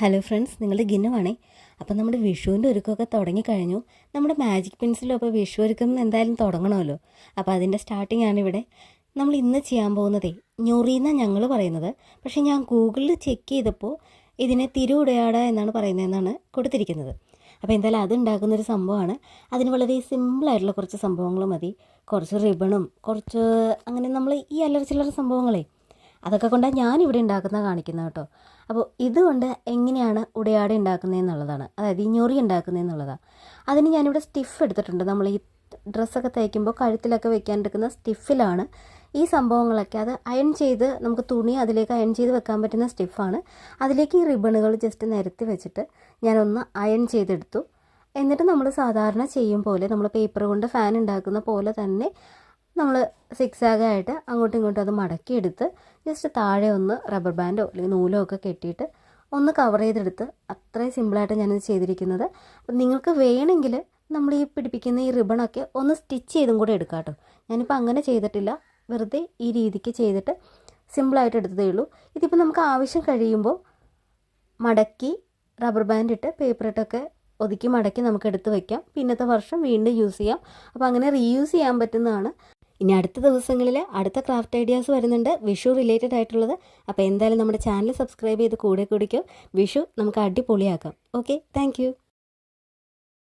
Hello friends നിങ്ങളുടെ ഗിന്നുവാണേ അപ്പം നമ്മുടെ വിഷുവിന്റെ ഒരുക്കമൊക്കെ തുടങ്ങിക്കഴിഞ്ഞു നമ്മുടെ മാജിക് പെൻസിലും അപ്പോൾ വിഷു ഒരുക്കം എന്തായാലും തുടങ്ങണമല്ലോ. അപ്പോൾ അതിന്റെ സ്റ്റാർട്ടിംഗ് ആണ് ഇവിടെ. നമ്മൾ ഇന്ന് ചെയ്യാൻ പോകുന്നതേ ഞൊറിയെന്നാണ് ഞങ്ങൾ പറയുന്നത്. പക്ഷേ ഞാൻ ഗൂഗിളിൽ ചെക്ക് ചെയ്തപ്പോൾ ഇതിനെ തിരുവുടയാട എന്നാണ് പറയുന്നതെന്നാണ് കൊടുത്തിരിക്കുന്നത്. അപ്പോൾ എന്തായാലും അത് ഉണ്ടാക്കുന്നൊരു സംഭവമാണ്. അതിന് വളരെ സിമ്പിളായിട്ടുള്ള കുറച്ച് സംഭവങ്ങൾ മതി. കുറച്ച് റിബണും കുറച്ച് അങ്ങനെ നമ്മൾ ഈ അല്ലറ ചില്ലറ സംഭവങ്ങളെ അതൊക്കെ കൊണ്ടാണ് ഞാനിവിടെ ഉണ്ടാക്കുന്ന കാണിക്കുന്നത് കേട്ടോ. അപ്പോൾ ഇതുകൊണ്ട് എങ്ങനെയാണ് ഉടയാട ഉണ്ടാക്കുന്നതെന്നുള്ളതാണ്. അതായത് ഈ ഞൊറി ഉണ്ടാക്കുന്നതെന്നുള്ളതാണ് അതിന് ഞാനിവിടെ സ്റ്റിഫ് എടുത്തിട്ടുണ്ട്. നമ്മൾ ഈ ഡ്രസ്സൊക്കെ തയ്ക്കുമ്പോൾ കഴുത്തിലൊക്കെ വെക്കാനെടുക്കുന്ന സ്റ്റിഫിലാണ് ഈ സംഭവങ്ങളൊക്കെ. അത് അയൺ ചെയ്ത് നമുക്ക് തുണി അതിലേക്ക് അയൺ ചെയ്ത് വെക്കാൻ പറ്റുന്ന സ്റ്റിഫാണ് അതിലേക്ക് ഈ റിബണുകൾ ജസ്റ്റ് നിരത്തി വെച്ചിട്ട് ഞാനൊന്ന് അയൺ ചെയ്തെടുത്തു. എന്നിട്ട് നമ്മൾ സാധാരണ ചെയ്യും പോലെ നമ്മൾ പേപ്പർ കൊണ്ട് ഫാൻ ഉണ്ടാക്കുന്ന പോലെ തന്നെ നമ്മൾ സിക്സ് ആയിട്ട് അങ്ങോട്ടും ഇങ്ങോട്ടും അത് മടക്കിയെടുത്ത് ജസ്റ്റ് താഴെ ഒന്ന് റബ്ബർ ബാൻഡോ അല്ലെങ്കിൽ നൂലോ ഒക്കെ കെട്ടിയിട്ട് ഒന്ന് കവർ ചെയ്തെടുത്ത് അത്രയും സിമ്പിളായിട്ട് ഞാനിത് ചെയ്തിരിക്കുന്നത്. അപ്പം നിങ്ങൾക്ക് വേണമെങ്കിൽ നമ്മൾ ഈ പിടിപ്പിക്കുന്ന ഈ റിബണൊക്കെ ഒന്ന് സ്റ്റിച്ച് ചെയ്തും കൂടെ എടുക്കാം കേട്ടോ. ഞാനിപ്പോൾ അങ്ങനെ ചെയ്തിട്ടില്ല. വെറുതെ ഈ രീതിക്ക് ചെയ്തിട്ട് സിമ്പിളായിട്ട് എടുത്തതേ ഉള്ളൂ. ഇതിപ്പോൾ നമുക്ക് ആവശ്യം കഴിയുമ്പോൾ മടക്കി റബ്ബർ ബാൻഡ് ഇട്ട് പേപ്പർ ഇട്ടൊക്കെ ഒതുക്കി മടക്കി നമുക്ക് എടുത്ത് വയ്ക്കാം പിന്നത്തെ വർഷം വീണ്ടും യൂസ് ചെയ്യാം. അപ്പോൾ അങ്ങനെ റീയൂസ് ചെയ്യാൻ പറ്റുന്നതാണ്. ഇനി അടുത്ത ദിവസങ്ങളിൽ അടുത്ത ക്രാഫ്റ്റ് ഐഡിയാസ് വരുന്നുണ്ട്. വിഷു റിലേറ്റഡ് ആയിട്ടുള്ളത്. അപ്പോൾ എന്തായാലും നമ്മുടെ ചാനൽ സബ്സ്ക്രൈബ് ചെയ്ത് കൂടെ കൂടിക്കോ. വിഷു നമുക്ക് അടിപൊളിയാക്കാം. Okay thank